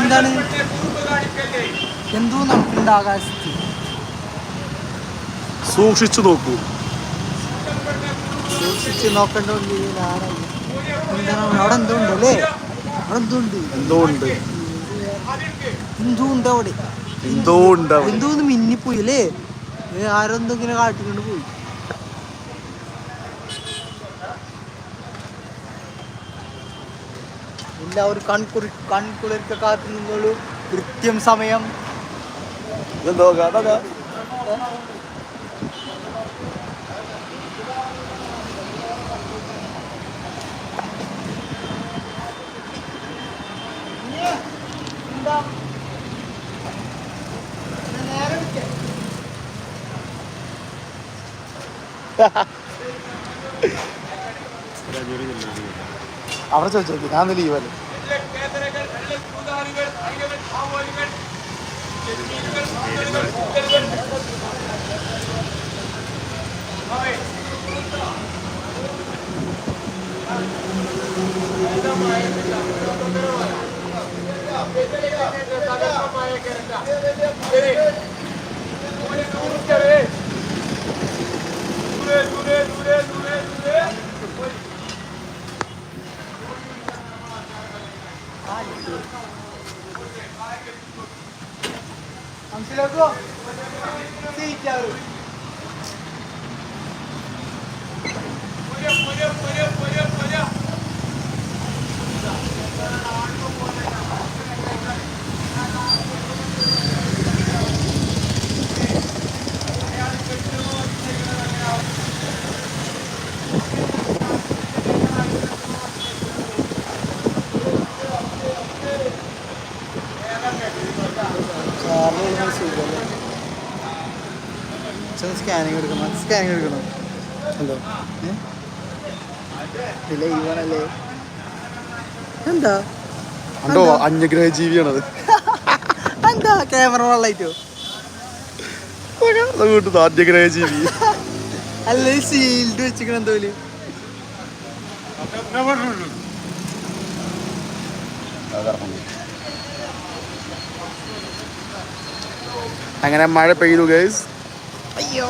എന്താണ്? എന്തോ നമുക്കുണ്ട് ആകാശത്ത് സൂക്ഷിച്ചു നോക്കൂ. സൂക്ഷിച്ചു നോക്കേണ്ട അവിടെ എന്തോ ഉണ്ട് അല്ലേ? അവിടെ എന്തോ ഉണ്ട്? എന്തോ ഉണ്ട്. എന്തോ ഉണ്ട് അവിടെ? എന്തോ ഉണ്ട് എന്തോ മിന്നിപ്പോയി അല്ലേ? ഏ, ആരോ എന്തോ ഇങ്ങനെ കാട്ടിക്കൊണ്ട് പോയി. ഒരു കൺകുറി കൺകുളിർക്ക് കാത്തു നിന്നോളൂ. കൃത്യം സമയം. എന്തോ കഥ? അവിടെ ചോദിച്ചു ഞാൻ ലീവല്ലേ Ang silago! Sitaw! മനസ്സിലാക്കോ സീറ്റാവും സ്കാനിങ് എടുക്കണം സ്കാനിങ് എടുക്കണം. എന്തോ ഇല്ല ഇവണല്ലേ എന്താ? കണ്ടോ അന്യഗ്രഹ ജീവിയാണത് എന്താ? ക്യാമറ വെള്ളായിട്ടോ വീട്ടു അന്യഗ്രഹ ജീവി അല്ല സീൽഡ് വെച്ചിക്കണ എന്തോ ഇതിൽ. അങ്ങനെ മഴ പെയ്തു ഗൈസ് അയ്യോ